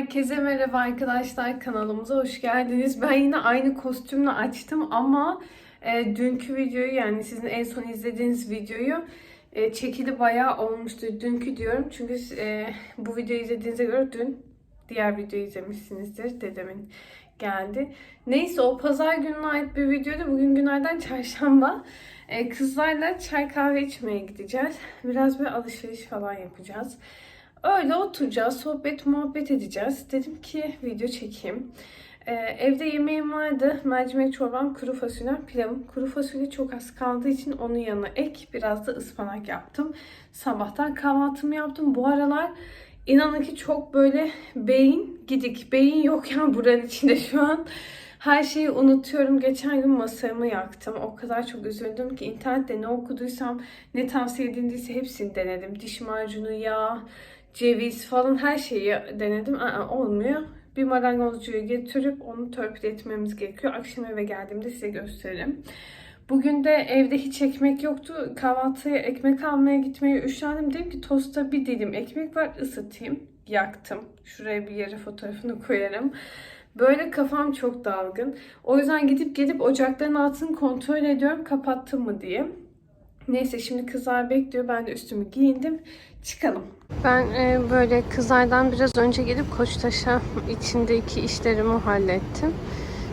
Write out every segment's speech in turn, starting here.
Herkese merhaba arkadaşlar kanalımıza hoş geldiniz. Ben yine aynı kostümle açtım ama e, dünkü videoyu yani sizin en son izlediğiniz videoyu e, çekili bayağı olmuştu. Dünkü diyorum çünkü e, bu videoyu izlediğinize göre dün diğer videoyu izlemişsinizdir. Dedemin geldi. Neyse o pazar gününe ait bir videoydu. Bugün günlerden çarşamba. E, kızlarla çay kahve içmeye gideceğiz. Biraz bir alışveriş falan yapacağız. Öyle oturacağız, sohbet muhabbet edeceğiz. Dedim ki video çekeyim. Ee, evde yemeğim vardı. Mercimek çorbam, kuru fasulye, pilavım. Kuru fasulye çok az kaldığı için onun yanına ek biraz da ıspanak yaptım. Sabahtan kahvaltımı yaptım. Bu aralar inanın ki çok böyle beyin gidik. Beyin yok yani buranın içinde şu an. Her şeyi unutuyorum. Geçen gün masamı yaktım. O kadar çok üzüldüm ki internette ne okuduysam, ne tavsiye edildiyse hepsini denedim. Diş macunu, yağ, ceviz falan her şeyi denedim. Aa, olmuyor. Bir marangozcuyu getirip onu törpül etmemiz gerekiyor. Akşam eve geldiğimde size gösteririm. Bugün de evde hiç ekmek yoktu. Kahvaltıya ekmek almaya gitmeye üşendim. Dedim ki tosta bir dilim ekmek var ısıtayım. Yaktım. Şuraya bir yere fotoğrafını koyarım. Böyle kafam çok dalgın. O yüzden gidip gelip ocakların altını kontrol ediyorum kapattım mı diye. Neyse şimdi kızlar bekliyor. Ben de üstümü giyindim. Çıkalım. Ben e, böyle kızlardan biraz önce gelip Koçtaş'a içindeki işlerimi hallettim.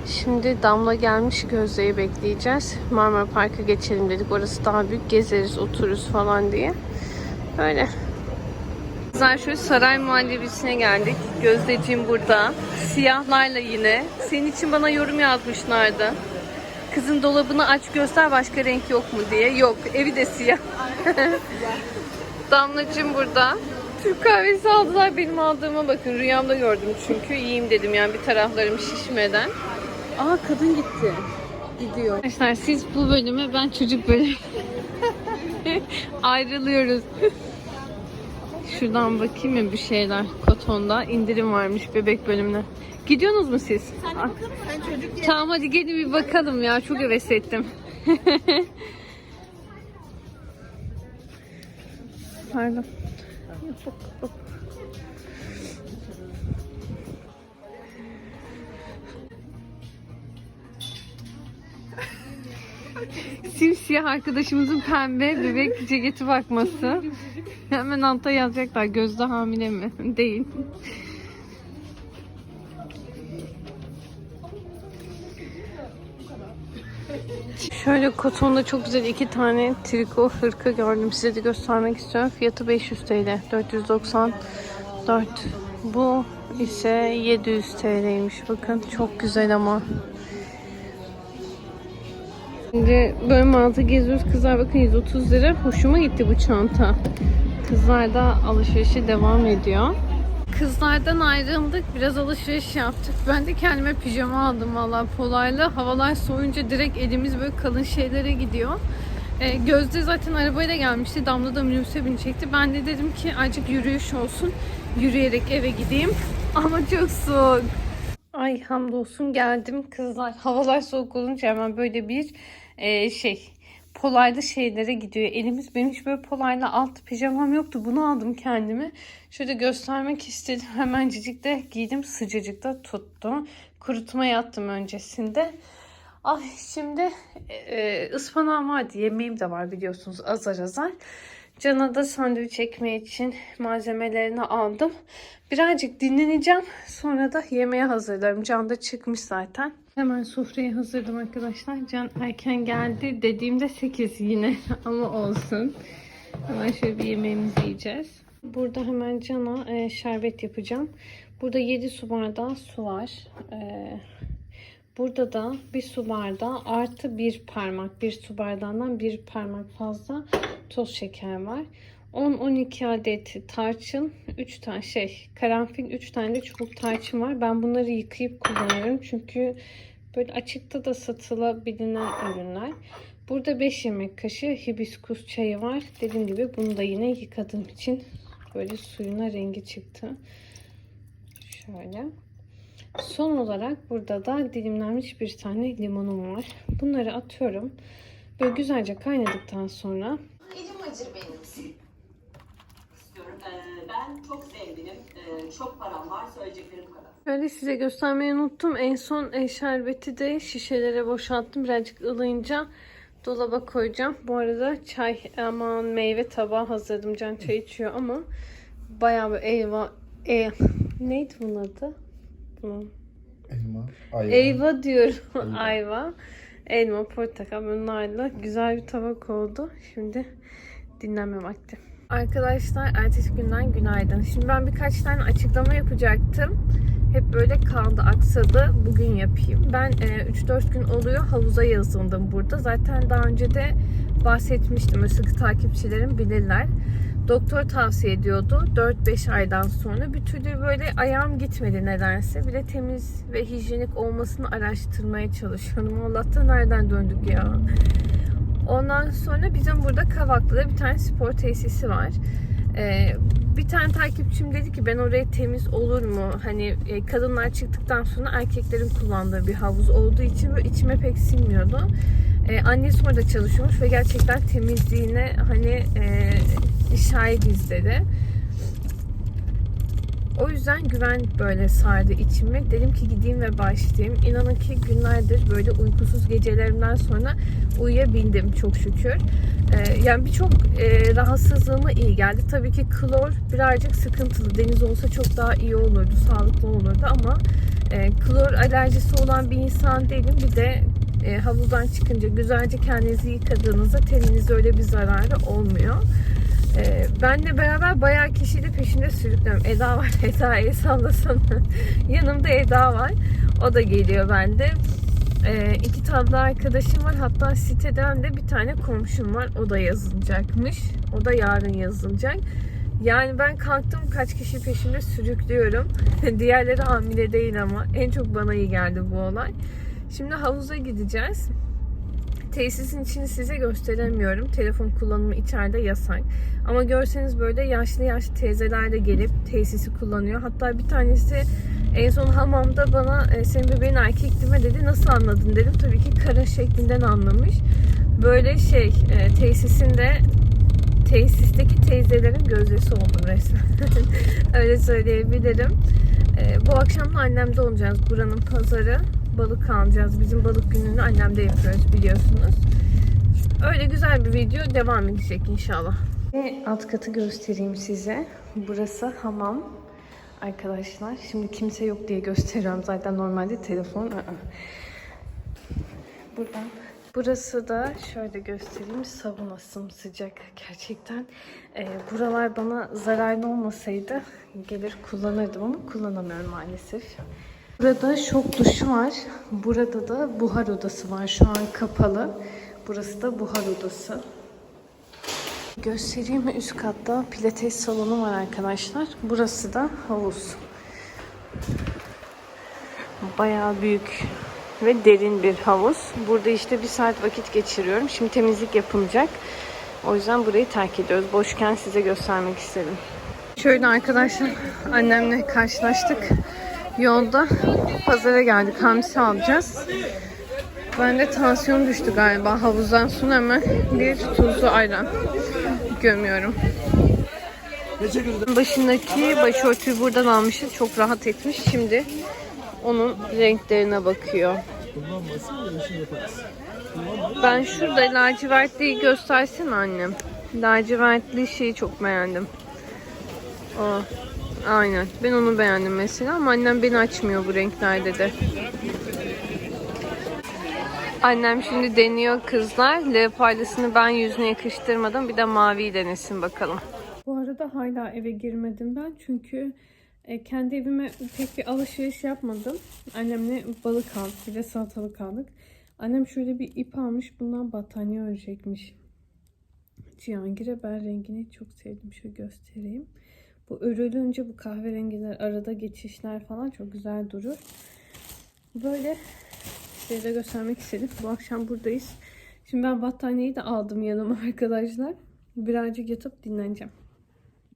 Şimdi Damla gelmiş Gözde'yi bekleyeceğiz. Marmara Park'a geçelim dedik. Orası daha büyük. Gezeriz, otururuz falan diye. Öyle. Kızlar şöyle saray muhallebisine geldik. Gözdeciğim burada. Siyahlarla yine. Senin için bana yorum yazmışlardı. Kızın dolabını aç göster başka renk yok mu diye. Yok evi de siyah. Damlacığım burada. Türk kahvesi aldılar benim aldığıma bakın. Rüyamda gördüm çünkü. Yiyeyim dedim yani bir taraflarım şişmeden. Aa kadın gitti. Gidiyor. Arkadaşlar siz bu bölüme ben çocuk bölümü. Ayrılıyoruz. Şuradan bakayım mı bir şeyler. Kotonda indirim varmış bebek bölümüne. Gidiyorsunuz mu siz? Sen Tamam hadi gelin bir bakalım ya. Çok heves ettim. Pardon. Simsiyah arkadaşımızın pembe bebek ceketi bakması. Hemen altta yazacaklar gözde hamile mi? Değil. Şöyle kotonda çok güzel iki tane triko hırka gördüm. Size de göstermek istiyorum. Fiyatı 500 TL. 494. Bu ise 700 TL'ymiş. Bakın çok güzel ama. Şimdi böyle mağaza geziyoruz. Kızlar bakın 130 lira. Hoşuma gitti bu çanta. Kızlar da alışverişe devam ediyor. Kızlardan ayrıldık. Biraz alışveriş yaptık. Ben de kendime pijama aldım valla polayla. Havalar soğuyunca direkt elimiz böyle kalın şeylere gidiyor. Ee, Gözde zaten arabayla gelmişti. Damla da minibüse binecekti. Ben de dedim ki azıcık yürüyüş olsun. Yürüyerek eve gideyim. Ama çok soğuk. Ay hamdolsun geldim kızlar. Havalar soğuk olunca hemen böyle bir e, şey polaylı şeylere gidiyor. Elimiz benim hiç böyle polaylı alt pijamam yoktu. Bunu aldım kendime. Şöyle göstermek istedim. Hemencik de giydim. Sıcacıkta tuttu. Kurutmaya attım öncesinde. Ay şimdi e, ıspanağım vardı. Yemeğim de var biliyorsunuz azar azar. Can'a da sandviç ekmeği için malzemelerini aldım. Birazcık dinleneceğim. Sonra da yemeğe hazırlarım. Can da çıkmış zaten. Hemen sofrayı hazırladım arkadaşlar. Can erken geldi. Dediğimde 8 yine ama olsun. Hemen şöyle bir yemeğimizi yiyeceğiz. Burada hemen Can'a e, şerbet yapacağım. Burada 7 su bardağı su var. E, burada da bir su bardağı artı bir parmak. Bir su bardağından bir parmak fazla toz şeker var. 10-12 adet tarçın, 3 tane şey, karanfil, 3 tane de çubuk tarçın var. Ben bunları yıkayıp kullanıyorum. Çünkü böyle açıkta da satılabilen ürünler. Burada 5 yemek kaşığı hibiskus çayı var. Dediğim gibi bunu da yine yıkadığım için böyle suyuna rengi çıktı. Şöyle. Son olarak burada da dilimlenmiş bir tane limonum var. Bunları atıyorum. Böyle güzelce kaynadıktan sonra Elim acır benim. istiyorum. Ee, ben çok zenginim. Ee, çok paran var söyleyeceklerim bu kadar. Öyle size göstermeyi unuttum. En son e, şerbeti de şişelere boşalttım. Birazcık ılıyınca dolaba koyacağım. Bu arada çay aman meyve tabağı hazırladım. Can çay içiyor ama bayağı bir eyva e, neydi bunun adı? Bunun. Elma, ayva. Eyva diyorum. Ayva. Elma, portakal, bunlarla güzel bir tabak oldu. Şimdi dinlenme vakti. Arkadaşlar ertesi günden günaydın. Şimdi ben birkaç tane açıklama yapacaktım. Hep böyle kaldı, aksadı. Bugün yapayım. Ben e, 3-4 gün oluyor havuza yazıldım burada. Zaten daha önce de bahsetmiştim. Sıkı takipçilerim bilirler. Doktor tavsiye ediyordu 4-5 aydan sonra. Bir türlü böyle ayağım gitmedi nedense. Bir de temiz ve hijyenik olmasını araştırmaya çalışıyorum. Allah'tan nereden döndük ya. Ondan sonra bizim burada Kavaklı'da bir tane spor tesisi var. Ee, bir tane takipçim dedi ki ben oraya temiz olur mu? Hani e, kadınlar çıktıktan sonra erkeklerin kullandığı bir havuz olduğu için böyle içime pek sinmiyordu. Ee, annesi orada çalışıyormuş ve gerçekten temizliğine hani e, şahidiz dedi. O yüzden güven böyle sardı içimi. Dedim ki gideyim ve başlayayım. İnanın ki günlerdir böyle uykusuz gecelerimden sonra uyuyabildim çok şükür. Ee, yani birçok e, rahatsızlığıma iyi geldi. Tabii ki klor birazcık sıkıntılı. Deniz olsa çok daha iyi olurdu, sağlıklı olurdu ama e, klor alerjisi olan bir insan değilim. Bir de e, havuzdan çıkınca güzelce kendinizi yıkadığınızda teninize öyle bir zararı olmuyor. Ee, benle beraber bayağı kişiyle peşinde sürüklüyorum. Eda var. Eda'yı sallasana. Yanımda Eda var. O da geliyor bende. Ee, iki tatlı arkadaşım var. Hatta siteden de bir tane komşum var. O da yazılacakmış. O da yarın yazılacak. Yani ben kalktım kaç kişi peşinde sürüklüyorum. Diğerleri hamile değil ama. En çok bana iyi geldi bu olay. Şimdi havuza gideceğiz. Tesisin içini size gösteremiyorum. Telefon kullanımı içeride yasak. Ama görseniz böyle yaşlı yaşlı teyzeler de gelip tesisi kullanıyor. Hatta bir tanesi en son hamamda bana e, senin bebeğin erkek değil mi?" dedi. Nasıl anladın dedim. Tabii ki kara şeklinden anlamış. Böyle şey e, tesisinde tesisteki teyzelerin gözdesi oldum resmen. Öyle söyleyebilirim. E, bu akşam da annemde olacağız. Buranın pazarı. Balık alacağız. Bizim balık gününü annemde yapıyoruz biliyorsunuz. Öyle güzel bir video devam edecek inşallah. Ve alt katı göstereyim size. Burası hamam. Arkadaşlar şimdi kimse yok diye gösteriyorum. Zaten normalde telefon. ı-ı. Buradan. Burası da şöyle göstereyim. Sauna sıcak gerçekten. Ee, buralar bana zararlı olmasaydı gelir kullanırdım ama kullanamıyorum maalesef. Burada şok duşu var. Burada da buhar odası var. Şu an kapalı. Burası da buhar odası. Göstereyim? Üst katta pilates salonu var arkadaşlar. Burası da havuz. Bayağı büyük ve derin bir havuz. Burada işte bir saat vakit geçiriyorum. Şimdi temizlik yapılacak. O yüzden burayı terk ediyoruz. Boşken size göstermek istedim. Şöyle arkadaşlar annemle karşılaştık. Yolda pazara geldik. Hamsi alacağız. Ben de tansiyon düştü galiba. Havuzdan sonra hemen bir tuzlu ayran gömüyorum. Başındaki başörtüyü buradan almışız. Çok rahat etmiş. Şimdi onun renklerine bakıyor. Ben şurada lacivertliyi göstersin annem. Lacivertli şeyi çok beğendim. O. Aynen. Ben onu beğendim mesela ama annem beni açmıyor bu renklerde de. Annem şimdi deniyor kızlar. Leopardısını ben yüzüne yakıştırmadım. Bir de maviyi denesin bakalım. Bu arada hala eve girmedim ben. Çünkü e, kendi evime pek bir alışveriş yapmadım. Annemle balık aldık. Bir de salatalık aldık. Annem şöyle bir ip almış. Bundan battaniye örecekmiş. Cihangir'e ben rengini çok sevdim. Şöyle göstereyim. Bu örülünce bu kahverengiler arada geçişler falan çok güzel durur. Böyle size de göstermek istedim. Bu akşam buradayız. Şimdi ben battaniyeyi de aldım yanıma arkadaşlar. Birazcık yatıp dinleneceğim.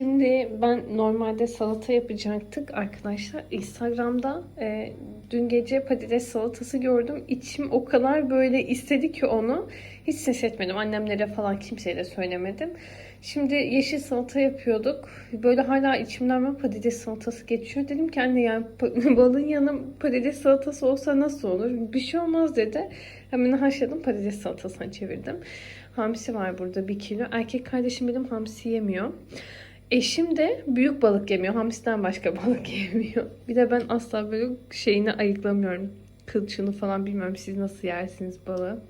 Şimdi ben normalde salata yapacaktık arkadaşlar. Instagram'da e, dün gece patates salatası gördüm. İçim o kadar böyle istedi ki onu. Hiç ses etmedim. Annemlere falan kimseye de söylemedim. Şimdi yeşil salata yapıyorduk. Böyle hala içimden ben patates salatası geçiyor. Dedim ki anne yani balın yanı patates salatası olsa nasıl olur? Bir şey olmaz dedi. Hemen haşladım patates salatasına çevirdim. Hamsi var burada bir kilo. Erkek kardeşim benim hamsi yemiyor. Eşim de büyük balık yemiyor. Hamsiden başka balık yemiyor. Bir de ben asla böyle şeyini ayıklamıyorum. Kılçığını falan bilmiyorum. Siz nasıl yersiniz balığı?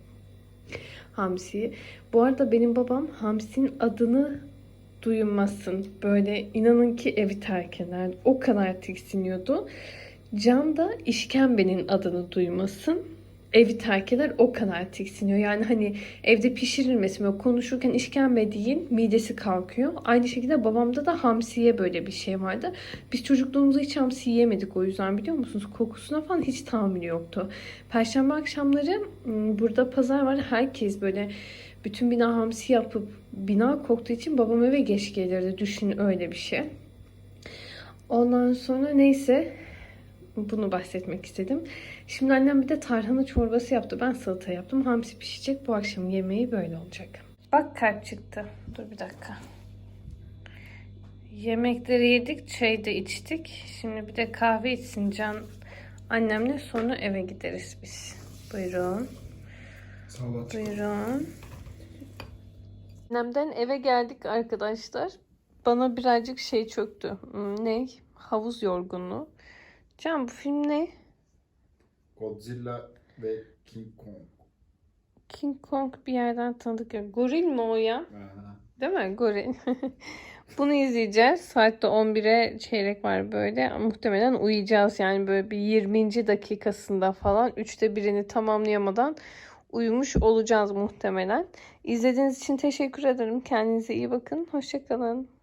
Hamsiyi. Bu arada benim babam hamsinin adını duymasın. Böyle inanın ki evi terk eder. O kadar tiksiniyordu. Can da işkembenin adını duymasın. Evi terk eder o kadar tiksiniyor. Yani hani evde pişirilmesi böyle konuşurken işkembe deyin midesi kalkıyor. Aynı şekilde babamda da hamsiye böyle bir şey vardı. Biz çocukluğumuzda hiç hamsi yemedik o yüzden biliyor musunuz? Kokusuna falan hiç tahammülü yoktu. Perşembe akşamları burada pazar var. Herkes böyle bütün bina hamsi yapıp bina koktuğu için babam eve geç gelirdi. Düşün öyle bir şey. Ondan sonra neyse bunu bahsetmek istedim. Şimdi annem bir de tarhana çorbası yaptı. Ben salata yaptım. Hamsi pişecek. Bu akşam yemeği böyle olacak. Bak kalp çıktı. Dur bir dakika. Yemekleri yedik, çay da içtik. Şimdi bir de kahve içsin Can annemle sonra eve gideriz biz. Buyurun. Sağ ol. Buyurun. Annemden eve geldik arkadaşlar. Bana birazcık şey çöktü. Hmm, Ne? Havuz yorgunluğu. Can bu film ne? Godzilla ve King Kong. King Kong bir yerden tanıdık ya. Goril mi o ya? Aha. Değil mi? Goril. Bunu izleyeceğiz. Saatte 11'e çeyrek var böyle. Muhtemelen uyuyacağız yani böyle bir 20. dakikasında falan. Üçte birini tamamlayamadan uyumuş olacağız muhtemelen. İzlediğiniz için teşekkür ederim. Kendinize iyi bakın. Hoşçakalın.